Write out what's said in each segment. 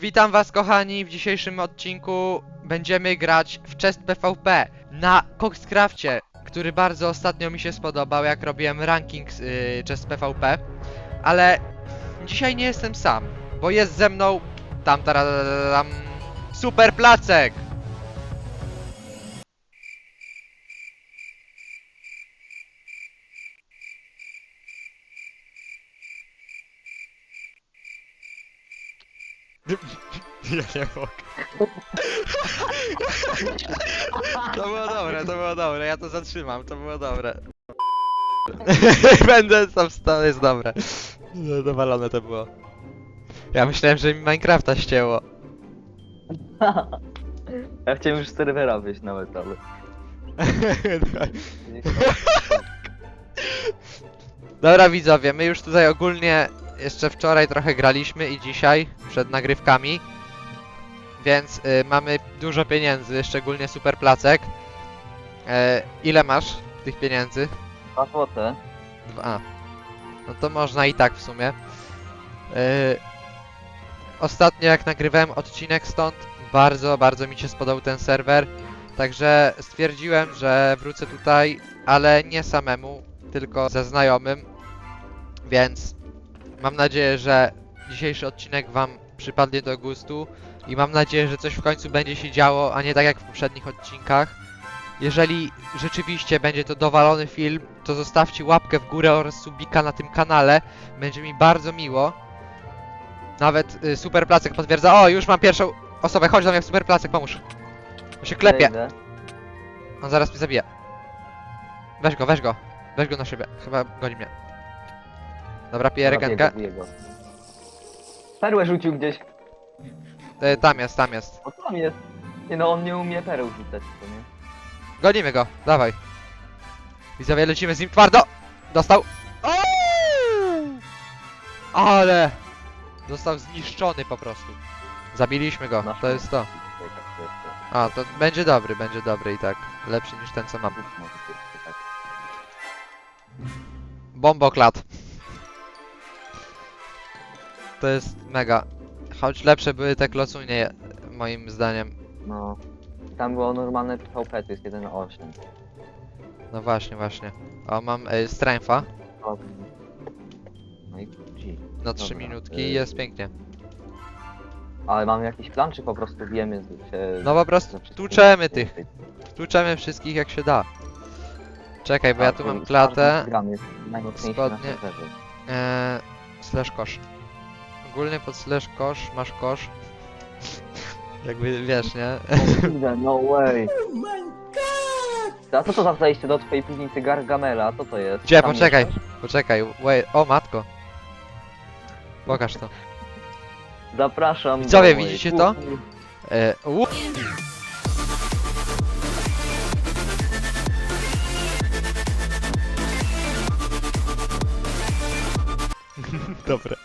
Witam was kochani, w dzisiejszym odcinku będziemy grać w Chest PvP na Coxcrafcie, który bardzo ostatnio mi się spodobał, jak robiłem ranking yy, Chest PvP. Ale dzisiaj nie jestem sam, bo jest ze mną tam taradam Super Placek! Ja nie mogę. To było dobre, to było dobre, ja to zatrzymam, to było dobre. Będę sam stał, jest dobre. No, dowalone to było. Ja myślałem, że mi Minecrafta ścięło. Ja chciałem już serwera wyjść nawet, ale... Dobra widzowie, my już tutaj ogólnie jeszcze wczoraj trochę graliśmy i dzisiaj przed nagrywkami. Więc y, mamy dużo pieniędzy, szczególnie super placek. E, ile masz tych pieniędzy? Dwa złote. Dwa. A. No to można i tak w sumie. Yy, ostatnio jak nagrywałem odcinek stąd, bardzo, bardzo mi się spodobał ten serwer. Także stwierdziłem, że wrócę tutaj, ale nie samemu, tylko ze znajomym. Więc mam nadzieję, że dzisiejszy odcinek Wam przypadnie do gustu i mam nadzieję, że coś w końcu będzie się działo, a nie tak jak w poprzednich odcinkach. Jeżeli rzeczywiście będzie to dowalony film, to zostawcie łapkę w górę oraz subika na tym kanale. Będzie mi bardzo miło. Nawet y, Super Placek potwierdza. O, już mam pierwszą osobę. Chodź do mnie, Super Placek, pomóż. Bo się klepie. Idę. On zaraz mnie zabije. Weź go, weź go. Weź go na szybę. Chyba goni mnie. Dobra, piję regenkę. go. Perłę rzucił gdzieś. Y, tam jest, tam jest. O tam jest. Nie no, on nie umie pereł rzucać, to nie? Gonimy go, dawaj. Widzowie, lecimy z nim twardo! Dostał! Ooo! Ale! Został zniszczony po prostu. Zabiliśmy go, Nasz to jest to. To jest A, to. będzie dobry, będzie dobry i tak. Lepszy niż ten co mam. Bóg może się czytać. Bomboklat. To jest mega. Choć lepsze były te klocunie, moim zdaniem. No. Tam było normalne PvP, to jest 1.8. No właśnie, właśnie. O, mam y, strengtha No i G. na 3 Dobra, minutki y- i jest pięknie. Ale mamy jakiś plan, czy po prostu wiemy że się... No po prostu wszystkim- tłuczemy tych. Tłuczemy wszystkich jak się da. Czekaj, bo ja tu mam klatę. każdy gram jest najmocniejszy na spodnie. serwerze. Eee, slash kosz. Ogólnie pod slash kosz masz kosz. Jakby wiesz, nie? Kurde, no way. A co to za zajście do twojej piwnicy Gargamela? Co to jest? Gdzie? Tam Poczekaj. mieszkasz? Poczekaj, wait. O matko. Pokaż to. Zapraszam. Widzowie, do mojej widzicie to? kuchni. Eee, u... Dobra.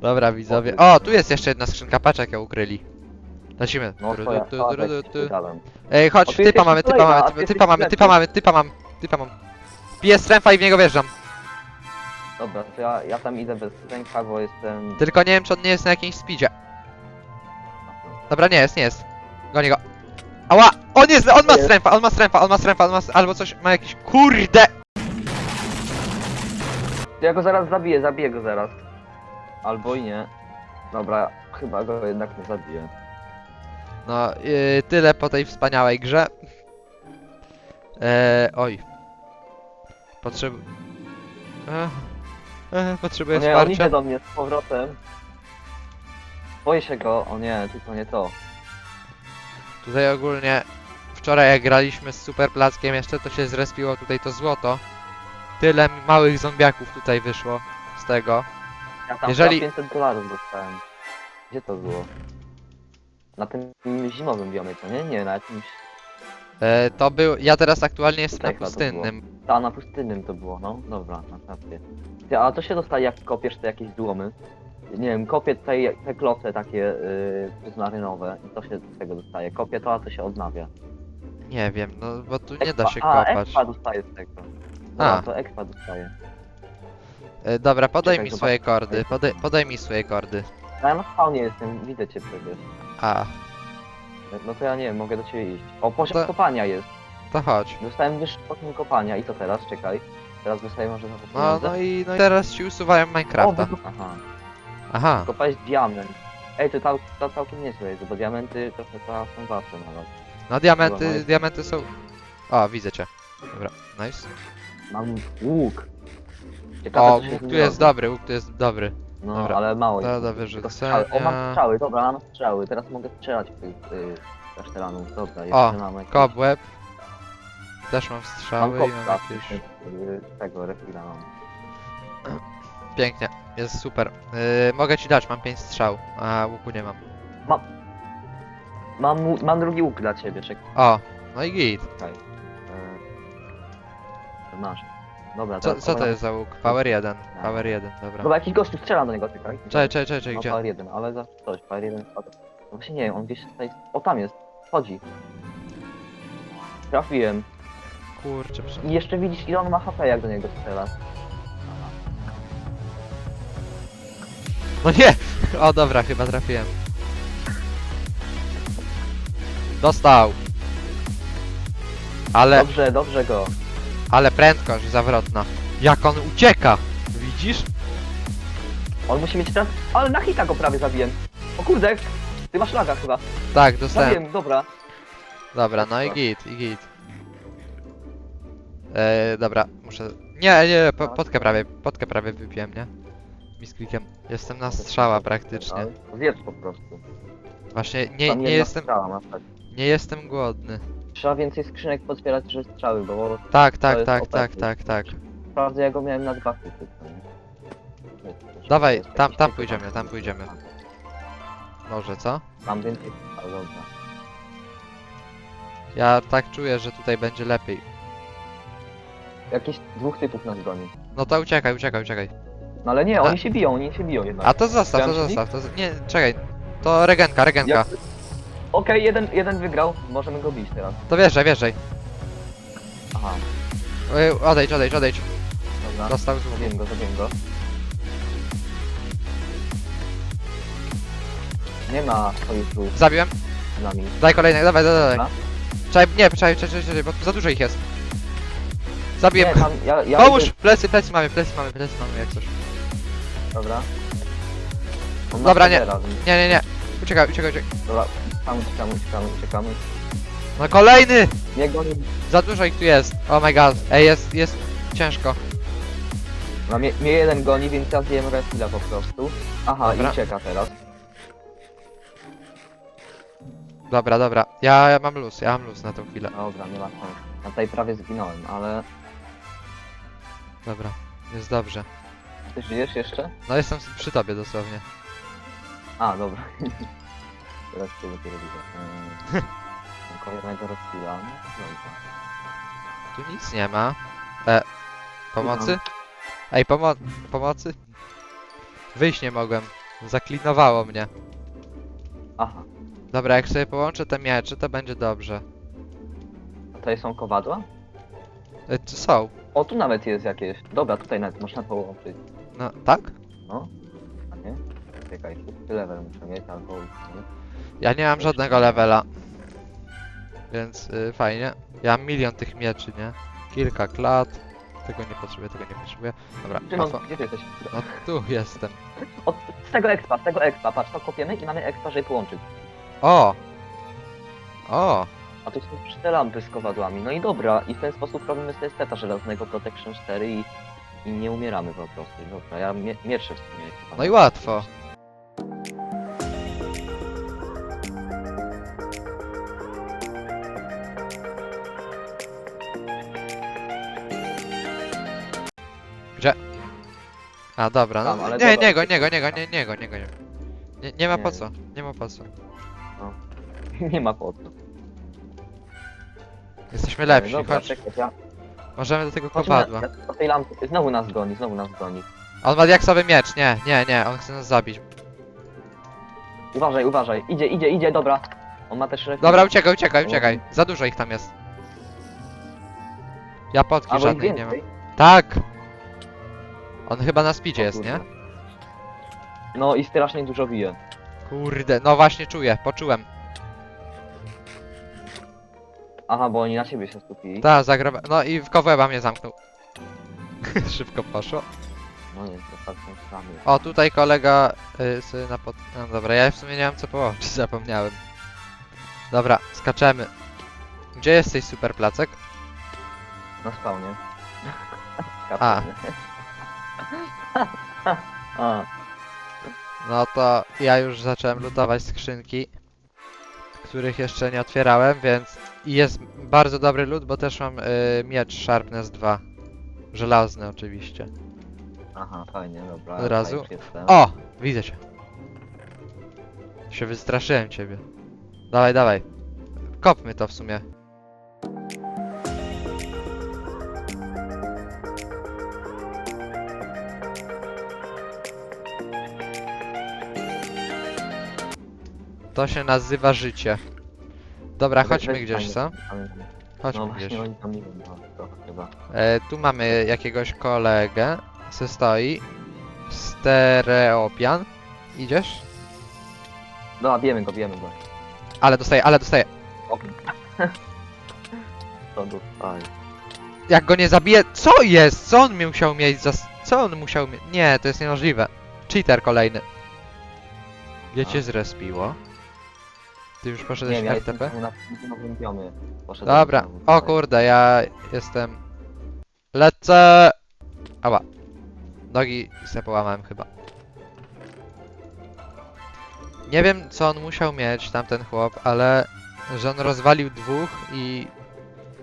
Dobra widzowie. O, tu jest jeszcze jedna skrzynka, patrz jak ukryli. Lecimy. No dałem. Ej, chodź, typa mamy, typa kolejna, mamy, typa, typa mamy, typa mamy, typa mam, typa mam. Piję stręfa i w niego wjeżdżam. Dobra, to ja, ja tam idę bez ręka, bo jestem... Tylko nie wiem, czy on nie jest na jakimś speedzie. Dobra, nie jest, nie jest. Goni go. Ała! On jest, on ma Jest. stręfa, on ma stręfa, on ma stręfa, on ma, s- albo coś, ma jakiś, kurde! Ja go zaraz zabiję, zabiję go zaraz. Albo i nie. Dobra, chyba go jednak nie zabiję. No, yy, tyle po tej wspaniałej grze. Eee, oj. Potrzeb... Ech, ech, potrzebuję nie, on idzie do mnie z powrotem. Boję się go, o nie, tylko nie to. Tutaj ogólnie wczoraj jak graliśmy z Super Plackiem jeszcze to się zrespiło tutaj to złoto. Tyle małych zombiaków tutaj wyszło z tego. Ja tam Jeżeli- Jeżeli... 500 dolarów dostałem. Gdzie to było? Na tym zimowym biomie, to nie? Nie, na jakimś... E, to był. Ja teraz aktualnie jestem na to pustynnym. Ta, na pustynnym to było, no. Dobra, na rację. Ty, a to się dostaje jak kopiesz te jakieś złomy? Nie wiem, kopię tutaj te kloce takie yy, przyznarynowe i to się z tego dostaje. Kopię to, a to się odnawia. Nie wiem, no bo tu nie da Expa- się a, kopać. expa dostaje z tego. Dobra, A. to expa dostaje. E, dobra, podaj Czekaj, mi swoje kordy, podaj, podaj mi swoje kordy. No ja na spawnie jestem, widzę cię przecież. A, No to ja nie wiem, mogę do ciebie iść. O, poziom To- kopania jest. to chodź. Dostałem wyższy poziom kopania i co teraz? Czekaj. Teraz dostaję może za to No, pieniądze? no i, no i teraz ci usuwają Minecrafta. Wy- Aha. Aha, Kopałeś diament. Ej, to, cał, to całkiem niezłe jest, bo diamenty trochę to są warte nawet. no diamenty, diamenty są... O, widzę cię. Dobra, nice. Mam łuk. Ciekawe, O, co się z nim tu jest robi. dobry, łuk tu jest dobry. No, dobra. ale mało To jest. do Tylko strzały. O, mam strzały, dobra, mam strzały. Teraz mogę strzelać w tych y, kasztelanów. Dobra, jeszcze O, mam jakieś... Kobłeb. Też mam Mam strzały i mam kopca. jakieś... y, tego, refila mam. Pięknie, jest super. Yy, mogę ci dać, mam 5 strzał, a łuku nie mam. Mam, łu- mam drugi łuk dla ciebie, czekaj. O, no i git. E, masz. Dobra, Co, teraz co to jest za łuk? Power 1, power 1, dobra. Dobra, jakiś gościu strzela do niego, czekaj. Czekaj, czekaj, czekaj, czekaj, No, gdzie? Power 1, ale za coś, Power 1 spadł. No właśnie nie wiem, on gdzieś tutaj... O, tam jest. Chodzi. Trafiłem. Kurczę, prze... I jeszcze widzisz ile on ma HP jak do niego strzela. No nie! O dobra, chyba trafiłem. Dostał! Ale, Dobrze, dobrze go. Ale prędkość zawrotna. Jak on ucieka! Widzisz? On musi mieć teraz... Ale na hita go prawie zabiłem. O kurde, ty masz laga chyba. Tak, dostałem. Zabiłem, dobra. Dobra, no i git, i git. Eee, dobra, muszę... Nie, nie, po, potkę prawie, potkę prawie wypiłem, nie? Misklikiem. Jestem na strzała praktycznie. Ale Zjedz po prostu. Właśnie nie, Tam nie jedna jestem, Strzała, masz tak. nie jestem głodny. Trzeba więcej skrzynek pozbierać niż strzały, bo Tak, To tak, jest tak, OP. tak, tak, tak. wprawdzie ja go miałem na dwa typy. Dawaj, tam, tam pójdziemy, tam pójdziemy. Może, co? Mam więcej, ale dobra. Ja tak czuję, że tutaj będzie lepiej. Jakieś dwóch typów nas goni. No to uciekaj, uciekaj, uciekaj. No ale nie, A- oni się biją, oni się biją jednak. A to zostaw, to Chciałem się zostaw, to... z- Nie, czekaj. To regenka, regenka. Jak- Okej, jeden, jeden wygrał, możemy go bić teraz. To wjeżdżaj, wjeżdżaj. Aha, Ej, Odejdź, odejdź, odejdź. dobra. Dostał z. Zabiłem go, zabiłem go. Nie ma sojuszu Zabiłem. z nami. Daj kolejny, dawaj, dawaj, dawaj. Dobra. Czekaj, nie, czekaj, czekaj, czekaj, bo tu za dużo ich jest. Zabiłem. Nie, tam, ja, ja Pomóż! Plecy, plecy mamy, plecy mamy, plecy mamy, jak coś. Dobra. On ma Dobra, nie. więc- Nie, nie, nie. Uciekaj, uciekaj, uciekaj. Dobra, uciekamy, uciekamy, uciekamy, uciekamy. No kolejny! Nie goni. Za dużo ich tu jest. Oh my god. Ej, jest, jest ciężko. No, mnie, mnie jeden goni, więc ja zjem refila po prostu. Aha, Dobra. i ucieka teraz. Dobra, dobra. Ja, ja mam luz, ja mam luz na tą chwilę. Dobra, nie ma sensu. Ja tutaj prawie zginąłem, ale... Dobra, jest dobrze. Ty żyjesz jeszcze? No jestem przy tobie dosłownie. A, dobra. Teraz cię dopiero widzę. Eee, Kolejnego refila. No, dobra. Tu nic nie ma. E, pomocy? Ej, pomo pomocy? Wyjść nie mogłem. Zaklinowało mnie. Aha, Dobra, jak sobie połączę te miecze, to będzie dobrze. a tutaj są kowadła? E, tu są. O, tu nawet jest jakieś. Dobra, tutaj nawet można połączyć. No, tak? A nie? Czekaj, level muszę mieć albo... Nie? Ja nie mam żadnego levela. Więc y, fajnie. Ja mam milion tych mieczy, nie? Kilka klat. Tego nie potrzebuję, tego nie potrzebuję. Dobra, Szymon, łatwo. gdzie ty jesteś? No tu jestem. Od, z tego expa, z tego expa, patrz, to kopiemy i mamy expa, żeby połączyć. O! O! A tu są cztery lampy z kowadłami. No i dobra, i w ten sposób robimy sobie seta żelaznego Protection 4 i, i nie umieramy po prostu. Dobra, ja mie miecze w sumie. No i łatwo. A dobra, no ale nie, dobra. nie go, nie go, nie go, nie, nie go, nie go. Nie, nie, nie ma Nie. po co, nie ma po co. nie ma po co. Jesteśmy lepsi, Dobra, chodź. czekaj, ja... Możemy do tego Chodźmy na, kowadła. do tej lampy. Znowu nas goni, znowu nas goni. On ma diaksowy miecz, nie, nie, nie, on chce nas zabić. Uważaj, uważaj. Idzie, idzie, idzie, dobra. On ma też refil. Dobra, uciekaj, uciekaj, uciekaj. Za dużo ich tam jest. Ja potki Albo ich żadnej nie mam. więcej. Tak! On chyba na speedzie O jest, nie? No i strasznie dużo bije. Kurde, no właśnie czuję, poczułem. Aha, bo oni na ciebie się skupili. Ta, zagraba... No i w koweba mnie zamknął. Szybko poszło. No nie, to tak są sami. O, tutaj kolega y, sobie na pod... No dobra, ja w sumie nie wiem co połączyć, zapomniałem. Dobra, skaczemy. Gdzie jesteś, super placek? Na spawnie. A. A, No to ja już zacząłem lutować skrzynki, których jeszcze nie otwierałem, więc i jest bardzo dobry lód, bo też mam y, miecz Sharpness 2. Żelazny oczywiście. aha, fajnie, dobra. Od razu? ja już jestem. O! Widzę cię. Się wystraszyłem ciebie. Dawaj, dawaj. Kopmy to w sumie. To się nazywa życie. Dobra, chodźmy gdzieś, co? Chodźmy No gdzieś. właśnie oni tam idą, no, to chyba. E, tu mamy jakiegoś kolegę, se stoi. Stereopian. Idziesz? Dobra, bijemy go, bijemy go. Ale dostaję, ale dostaję. To dostaje. Jak go nie zabiję... Co jest? Co on musiał mieć za... Co on musiał mieć? Nie, to jest niemożliwe. Cheater kolejny. A. zrespiło? Ty już poszedłeś jestem RTP? znowu na. Poszedłem Dobra. znowu O kurde, ja jestem... Lecę! Ała. Nogi se połamałem chyba. Nie wiem co on musiał mieć, tamten chłop, ale... Że on rozwalił dwóch i...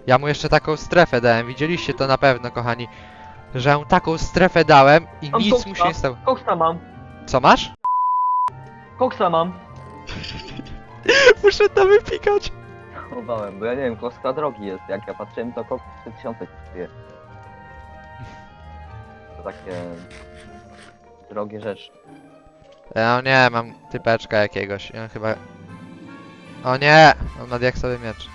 Ja mu jeszcze taką strefę dałem, widzieliście to na pewno, kochani. Że mu taką strefę dałem i Mam nic mu się nie stało. Koksa mam! Co masz? Koksa mam! Muszę to wypikać. Chowałem, bo ja nie wiem, kostka drogi jest. Jak ja patrzyłem, to koks 3000 kosztuje. To takie... Drogie rzeczy. Ja nie, mam typeczka jakiegoś. Ja chyba... O nie! On ma diaksowy miecz.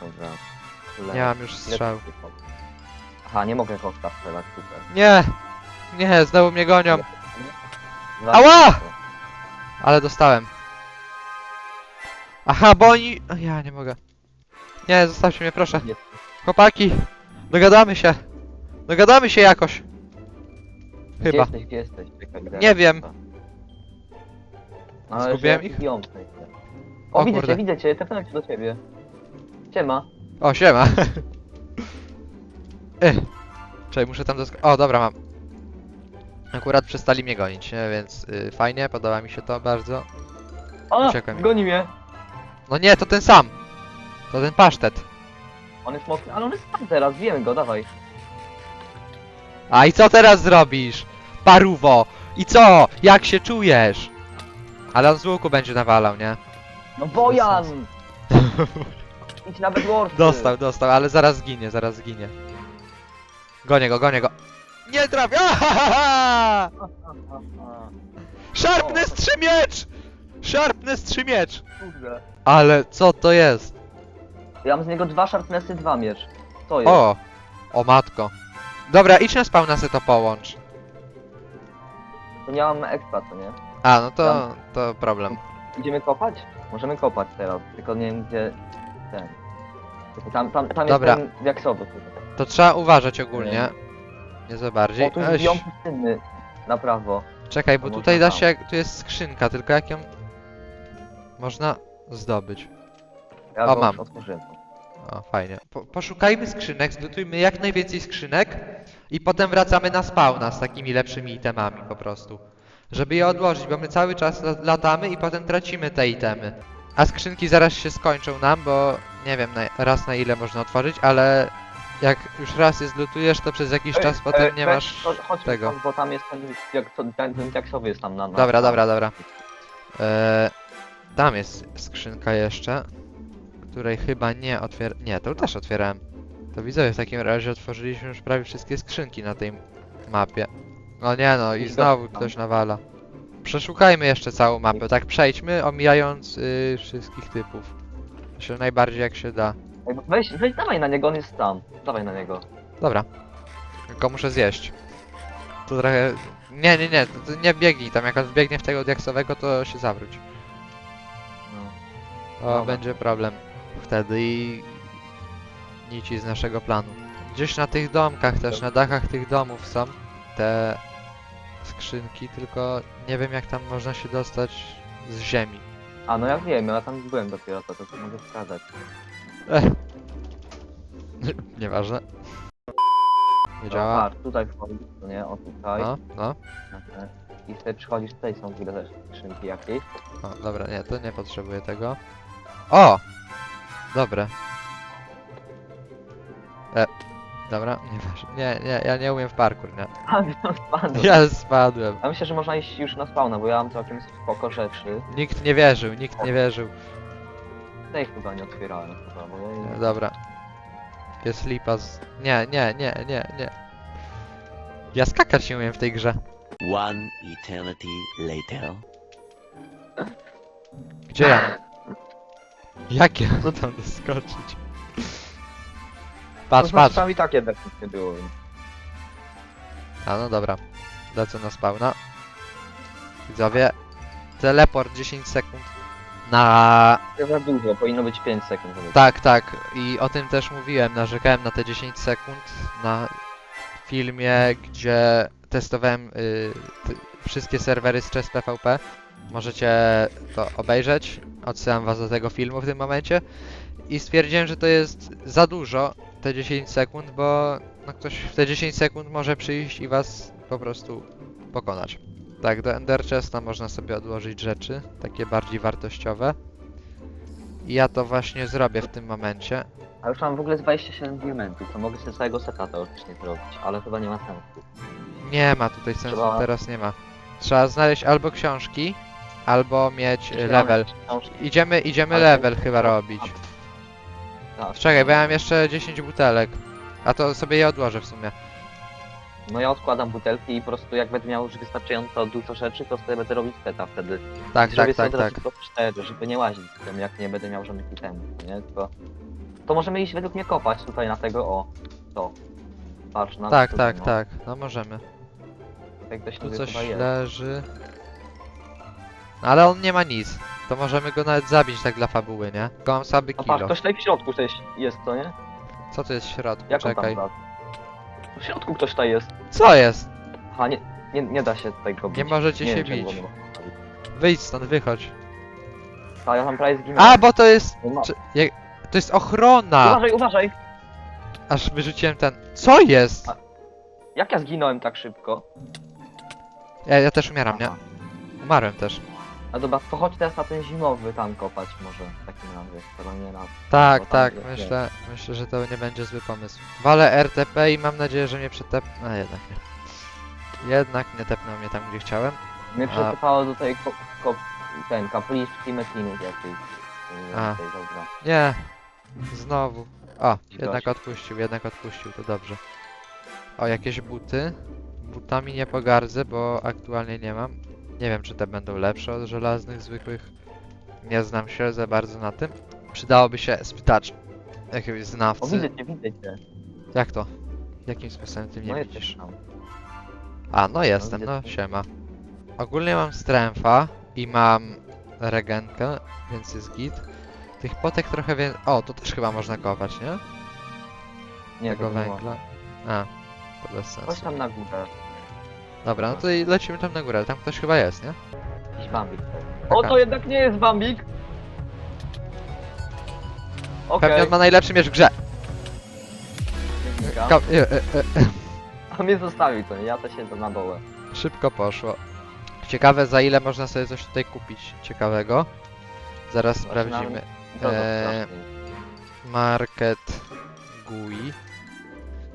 Dobra. Nie mam już strzał. Aha, nie mogę koksa strzelać, super. Nie! Nie, znowu mnie gonią. Dwa- Ała! Ale dostałem. Aha, bo oni... O, ja nie mogę. Nie, zostawcie mnie proszę. Nie, Chłopaki! Dogadamy się. Dogadamy się jakoś. Gdzie Chyba. jesteś, gdzie jesteś? Czekaj. Nie wiem. Ale Zgubiłem że ich? O, O widzę kurde. cię, widzę cię, tepnąłem się do ciebie. Siema. O, siema. Ech. Czekaj, muszę tam dosk... O, dobra, mam. Akurat przestali mnie gonić, nie? więc y, fajnie, podoba mi się to bardzo. O, Uciekłem. goni mnie. No nie, to ten sam. To ten pasztet. On jest mocny, ale on jest tam teraz, wiemy go, dawaj. A i co teraz zrobisz? Paruwo! I co? Jak się czujesz? Ale on z łuku będzie nawalał, nie? No Bojan! Idź na Bedwarsy. Dostał, dostał, ale zaraz zginie, zaraz zginie. Gonię go, gonię go. Nie trafię! Ahahaha! Sharpness 3 miecz! Sharpness 3 miecz! Kurde. Ale co to jest? Ja mam z niego dwa Sharpnessy, dwa miecz. To jest. O! O matko. Dobra, idź na spawna se to połącz. To nie mam expa, co nie? A, no to, to problem. Idziemy kopać? Możemy kopać teraz, tylko nie wiem gdzie ten. Tam, tam, tam Dobra. jest ten kurde. To trzeba uważać ogólnie. Nie za bardziej. tu Eś, biom pustynny. Na prawo. czekaj, bo to tutaj można da się, tu jest skrzynka, tylko jak ją można zdobyć. Ja O, go mam. otworzyłem. O, fajnie. Po, poszukajmy skrzynek, zlutujmy jak najwięcej skrzynek i potem wracamy na spawna z takimi lepszymi itemami po prostu. Żeby je odłożyć, bo my cały czas la- latamy i potem tracimy te itemy. A skrzynki zaraz się skończą nam, bo nie wiem na, raz na ile można otworzyć, ale jak już raz je zlutujesz, to przez jakiś czas potem nie masz chodź- chodźmy tego. Stąd, bo tam jest ten, jak, co- ten, diaksowy jest tam na na- Dobra, dobra, dobra. Eee, tam jest skrzynka jeszcze, której chyba nie otwier... Nie, to też otwierałem. To widzowie, w takim razie otworzyliśmy już prawie wszystkie skrzynki na tej mapie. No nie no, i znowu ktoś nawala. Przeszukajmy jeszcze całą mapę, tak przejdźmy, omijając y, wszystkich typów. Myślę najbardziej jak się da. Ej, Weź, weź, dawaj na niego, on jest tam. Dawaj na niego. Dobra. Tylko muszę zjeść. To trochę... Nie, nie, nie, to, nie biegnij tam, jak on wbiegnie w tego diaksowego, to się zawróć. No. To Dobra. będzie problem wtedy i nici z naszego planu. Gdzieś na tych domkach też, na dachach tych domów są te skrzynki, tylko nie wiem jak tam można się dostać z ziemi. A no ja wiem, ja tam byłem dopiero, to, to, to mogę wskazać. Ech. Nieważne. Nie No, działa. Patrz, tutaj wchodzisz, to nie? O tutaj. No, no. te. I wtedy przychodzisz, tutaj są w ogóle też skrzynki jakieś. O, dobra, nie, to nie potrzebuję tego. O! Dobre. E, dobra, nieważne. Nie, nie, ja nie umiem w parkour, nie. A, tam spadł. Ja spadłem. Ja myślę, że można iść już na spawna, bo ja mam całkiem spoko rzeczy. Nikt nie wierzył, nikt nie wierzył. Tej chyba nie otwierałem chyba, bo ja Nie. Dobra. Jest lipa z... Nie, nie, nie, nie, nie. Ja skakać nie umiem w tej grze. One eternity later. Gdzie ja? Jak ja mam tam doskoczyć? Patrz, to patrz. Tam i tak jednak nic nie było. więc- A no dobra. Lecę na spawna. Widzowie. Teleport 10 sekund na... Za dużo, powinno być 5 sekund. Tak, tak. I o tym też mówiłem. Narzekałem na te 10 sekund na filmie, gdzie testowałem y, wszystkie serwery z Chess PvP. Możecie to obejrzeć. Odsyłam was do tego filmu w tym momencie. I stwierdziłem, że to jest za dużo, te 10 sekund, bo no ktoś w te 10 sekund może przyjść i was po prostu pokonać. Tak, do Ender Chesta można sobie odłożyć rzeczy, takie bardziej wartościowe. I ja to właśnie zrobię w tym momencie. A już mam w ogóle 27 diamentów, to mogę sobie całego seta teoretycznie zrobić, ale chyba nie ma sensu. Nie ma tutaj sensu, Trzeba- teraz nie ma. Trzeba znaleźć albo książki, albo mieć y, level. Idziemy, idziemy Ale- level chyba robić. Tak. Czekaj, bo ja mam jeszcze 10 butelek. A to sobie je odłożę w sumie. No ja odkładam butelki i po prostu jak będę miał już wystarczająco dużo rzeczy, to sobie będę robić seta wtedy. Tak, tak, sobie tak, tak. po 4, żeby nie łazić z tym, jak nie będę miał żadnych itemów, nie? Tylko... To możemy iść według mnie kopać tutaj na tego, o, to. Patrz, na Tak, tak, no. tak. No możemy. Tutaj ktoś Tu coś leży. No, ale on nie ma nic. To możemy go nawet zabić tak dla fabuły, nie? Tylko mam słaby No patrz, kilo. ktoś tutaj w środku też jest, co nie? Co tu jest w środku? Jak on tam Czekaj. wlazł? W środku ktoś tutaj jest. Co jest? Aha, nie, nie, nie da się tutaj go bić. Nie możecie się czemu bić. go nie. Wyjdź stąd, wychodź. A ja tam prawie zginąłem. A, bo to jest... No, ma- czy- jak- To jest ochrona! Uważaj, uważaj! Aż wyrzuciłem ten... Co jest? Jak ja zginąłem tak szybko? Ja, ja też umieram, nie? Aha. Umarłem też. A dobra, to chodź teraz na ten zimowy tam kopać może w takim razie, skoro nie na... Tak, Bo tam tak, jest, myślę, myślę, że to nie będzie zły pomysł. Walę RTP i mam nadzieję, że mnie przetep... A jednak nie. Jednak nie tepnął mnie tam, gdzie chciałem. Mnie przesypało do tej ko, ko, ten, kapliczki jakiejś. A. tej, dobra. Nie. Znowu. O, I jednak odpuścił, jednak odpuścił, to dobrze. O, jakieś buty. Butami nie pogardzę, bo aktualnie nie mam. Nie wiem, czy te będą lepsze od żelaznych, zwykłych. Nie znam się za bardzo na tym. Przydałoby się spytać jakiegoś O, znawcy. widzę cię, widzę cię. Jak to? Jakim sposobem ty mnie No widzisz? jesteś tam. A, no jestem, widzę no siema. Ogólnie mam stręfa i mam regenkę, więc jest git. Tych potek trochę więcej... O, to też chyba można kopać, nie? Nie, Tego nie węgla. A, to bez Chodź sensu. tam na górę. Dobra, no to i lecimy tam na górę, tam ktoś chyba jest, nie? Jakiś bambik. Taka. O, to jednak nie jest bambik! Okej, Pewnie on ma najlepszy miecz w grze. Ka e, e, e. A mnie zostawił to, nie? ja to siedzę na dole. Szybko poszło. Ciekawe za ile można sobie coś tutaj kupić ciekawego. Zaraz Zaczynamy. sprawdzimy. To Eee, strasznie. Market GUI.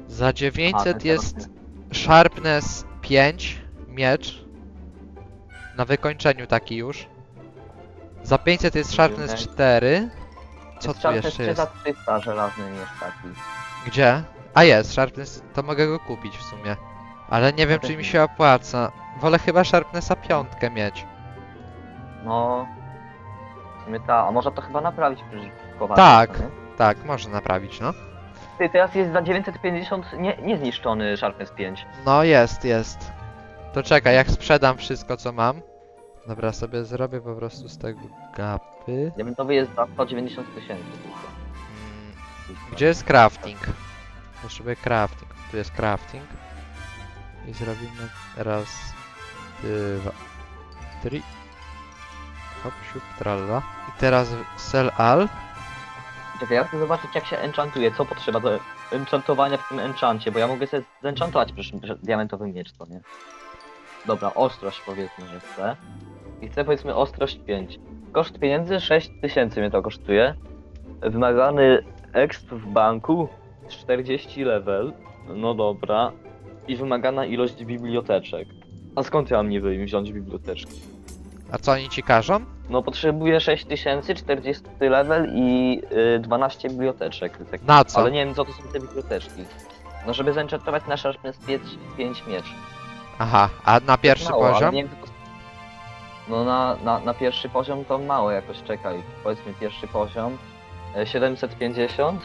Za A, 900 ten jest Sharpness 5 miecz. Na wykończeniu taki już. Za 500 jest Sharpness Okej. 4. Co Jest tu jeszcze 3 jest? za 300 żelazny miecz taki. Gdzie? A jest, Sharpness, to mogę go kupić w sumie. Ale nie wiem czy mi się opłaca. Wolę chyba Sharpnessa piątkę mieć. No... sumie ta, a można to chyba naprawić Kowalsku, Tak. nie? Tak, można naprawić, no. Ty, teraz jest za 950 nie, niezniszczony Sharpness 5. No jest, jest. To czekaj, jak sprzedam wszystko co mam. Dobra, sobie zrobię po prostu z tego gapy. Diamentowy jest za 190 tysięcy. Mm, Gdzie jest crafting? Potrzebuję crafting. Tu jest crafting. I zrobimy raz, dwa, trzy. Hop, siup, tralla. I teraz sell all. Czekaj, ja chcę zobaczyć jak się enchantuje, co potrzeba do enchantowania w tym enchancie, bo ja mogę sobie zenchantować przecież diamentowy miecz, to nie? Dobra, ostrość powiedzmy, że chcę. I chcę powiedzmy ostrość 5. Koszt pieniędzy 6000 mnie to kosztuje. Wymagany exp w banku 40 level. No dobra. I wymagana ilość biblioteczek. A skąd ja mam niby wziąć biblioteczki? A co oni ci każą? No potrzebuję 6000, 40 level i y, 12 biblioteczek. Tak, Na co? Ale nie wiem co to są te biblioteczki. No żeby zenchantować na Sharpness 5, 5 miecz. Aha, a na pierwszy mało, ale poziom? Nie wiem. No na, na, na pierwszy poziom to mało jakoś, czekaj. Powiedzmy pierwszy poziom. e, 750.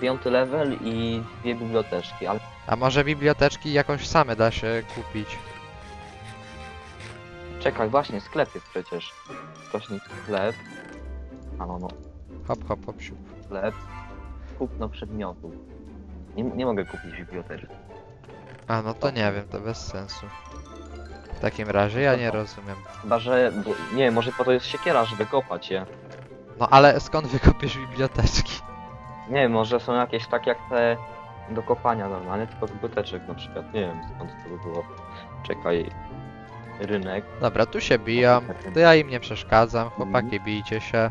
Piąty level i dwie biblioteczki, ale A może biblioteczki jakoś same da się kupić? Czekaj, właśnie sklep jest przecież. Kośnik sklep. A no no, Hop, hop, hop, siup. sklep. Kupno przedmiotów. Nie, nie mogę kupić biblioteczki. A no to nie wiem, to bez sensu. W takim razie ja nie rozumiem. Chyba, że. Bo, nie, może po to jest siekiera, żeby kopać je. No ale skąd wykopiesz biblioteczki? Nie wiem, może są jakieś tak jak te do kopania normalnie, tylko biblioteczek na przykład. Nie wiem skąd to by było. Czekaj. Rynek. Dobra, tu się biją, to ja im nie przeszkadzam, chłopaki bijcie się.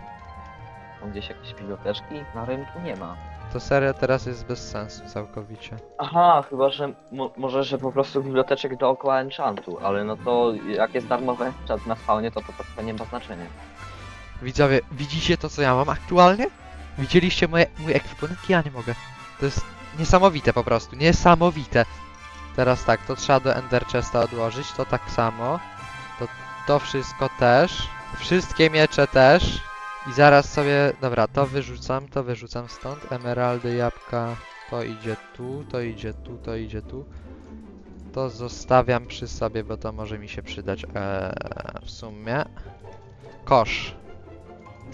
Są gdzieś jakieś biblioteczki? Na rynku nie ma. To serio teraz jest bez sensu całkowicie. Aha, chyba, że mo może, że po prostu biblioteczek dookoła enchantu, ale no to jak jest darmowy enchant na spawnie, to to, to nie ma znaczenia. Widzowie, widzicie to co ja mam aktualnie? Widzieliście moje, mój ekwipunek? Ja nie mogę. To jest niesamowite po prostu, niesamowite. Teraz tak, to trzeba do Ender Chesta odłożyć, to tak samo. To, to wszystko też. Wszystkie miecze też. I zaraz sobie, dobra, to wyrzucam, to wyrzucam stąd. Emeraldy, jabłka, to idzie tu, to idzie tu, to idzie tu. To zostawiam przy sobie, bo to może mi się przydać eee, w sumie. Kosz.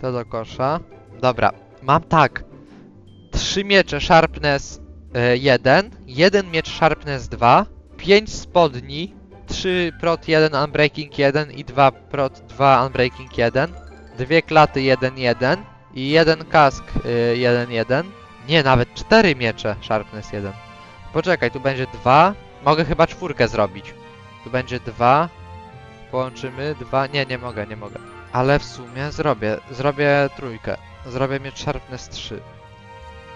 To do kosza. Dobra, mam tak. Trzy miecze Sharpness 1, jeden miecz Sharpness 2, 5 spodni, 3 prot 1 Unbreaking 1 i 2 prot 2 Unbreaking 1, dwie klaty 1 1 i jeden kask 1 1. Nie, nawet cztery miecze Sharpness 1. Poczekaj, tu będzie 2. Mogę chyba czwórkę zrobić. Tu będzie 2. Połączymy 2. Nie, nie mogę, nie mogę. Ale w sumie zrobię. Zrobię trójkę. Zrobię miecz Sharpness 3.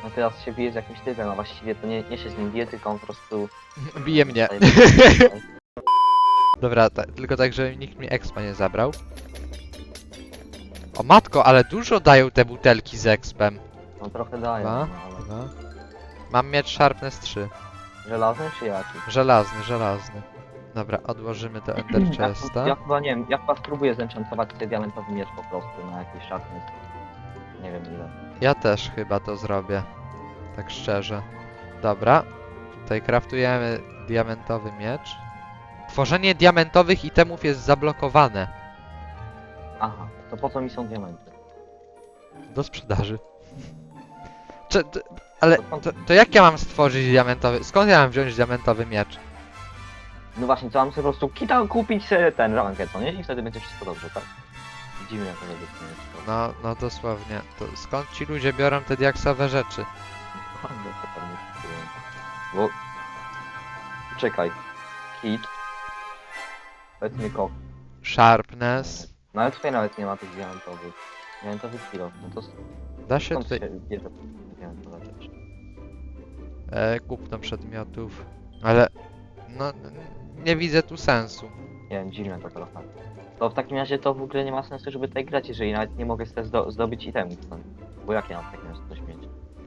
No teraz się bije z jakimś typem, a właściwie to nie, nie się z nim bije, tylko on po prostu... Bije mnie. Dobra, ta, tylko tak, żeby nikt mi expa nie zabrał. O matko, ale dużo dają te butelki z expem. No trochę daje, Dwa, no, ale... dwa. Mam miecz Sharpness 3. Żelazny czy jaki? Żelazny, żelazny. Dobra, odłożymy do Ender Chesta. Ja, ja chyba nie wiem, ja chyba spróbuję zenchantować ten diamentowy miecz po prostu na jakiś sharpness. Nie wiem ile. Ja też chyba to zrobię. Tak szczerze. Dobra. Tutaj kraftujemy diamentowy miecz. Tworzenie diamentowych itemów jest zablokowane Aha, to po co mi są diamenty? do sprzedaży. Czy, to, ale to, to jak ja mam stworzyć diamentowy? Skąd ja mam wziąć diamentowy miecz? No właśnie, to mam sobie po prostu kita kupić sobie ten ramankę, co nie? I wtedy będzie wszystko dobrze, tak? To. No, no dosłownie. To skąd ci ludzie biorą te diaksowe rzeczy? Bo... Czekaj. Kit. Powiedzmy kok. Sharpness. No ale tutaj nawet nie ma tych diamentowych. Diamentowy kilo. No to Da się skąd tutaj się bierze e, kupno przedmiotów. Ale no n- nie widzę tu sensu. Nie wiem, dziwne to trochę. To w takim razie to w ogóle nie ma sensu, żeby tutaj grać, jeżeli nawet nie mogę sobie zdo zdobyć stąd. Bo jak ja mam w takim razie coś mieć?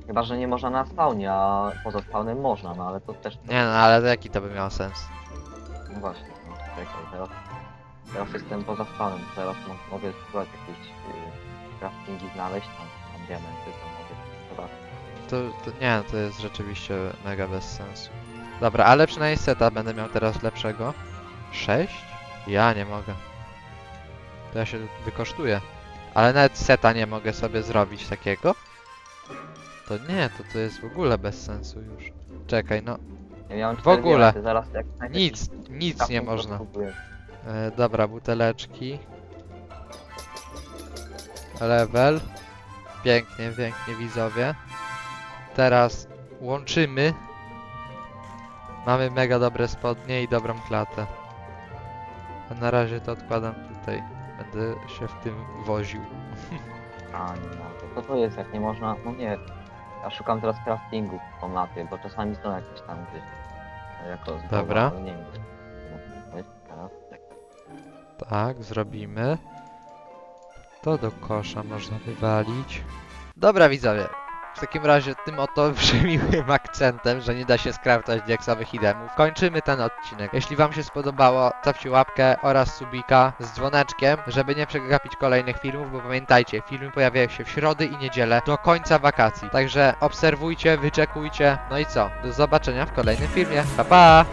Chyba, że nie można na spawnie, a poza spawnem można, no ale to też... Nie no, ale to jaki to by miał sens? No właśnie, no czekaj, teraz... Teraz jestem poza stanem, teraz mo- mogę spróbować jakieś yy, craftingi znaleźć, tam, tam diamenty, to mogę spróbować. To, to nie, to jest rzeczywiście mega bez sensu. Dobra, ale przynajmniej seta będę miał teraz lepszego. 6? Ja nie mogę. To ja się wykosztuję. Ale nawet seta nie mogę sobie zrobić takiego? To nie, to to jest w ogóle bez sensu już. Czekaj, no Ja miałem W cztery ogóle. diamenty, zaraz jak znajdę nic, jakiś nic nie to można. E, dobra, buteleczki. Level. Pięknie, pięknie widzowie. Teraz łączymy. Mamy mega dobre spodnie i dobrą klatę. A na razie to odkładam tutaj. Będę się w tym woził. A, nie mogę. Co to jest, jak nie można? No nie. Ja szukam teraz craftingu po mapie, bo czasami są jakieś tam gdzieś jako Dobra. ale nie wiem. gdzie to jest teraz. Tak, zrobimy. To do kosza można wywalić. Dobra widzowie, w takim razie tym oto przemiłym akcentem, że nie da się skraftować diaksowych idemów, kończymy ten odcinek. Jeśli wam się spodobało, stawcie łapkę oraz subika z dzwoneczkiem, żeby nie przegapić kolejnych filmów, bo pamiętajcie, filmy pojawiają się w środy i niedzielę do końca wakacji. Także obserwujcie, wyczekujcie, no i co? Do zobaczenia w kolejnym filmie. Pa pa!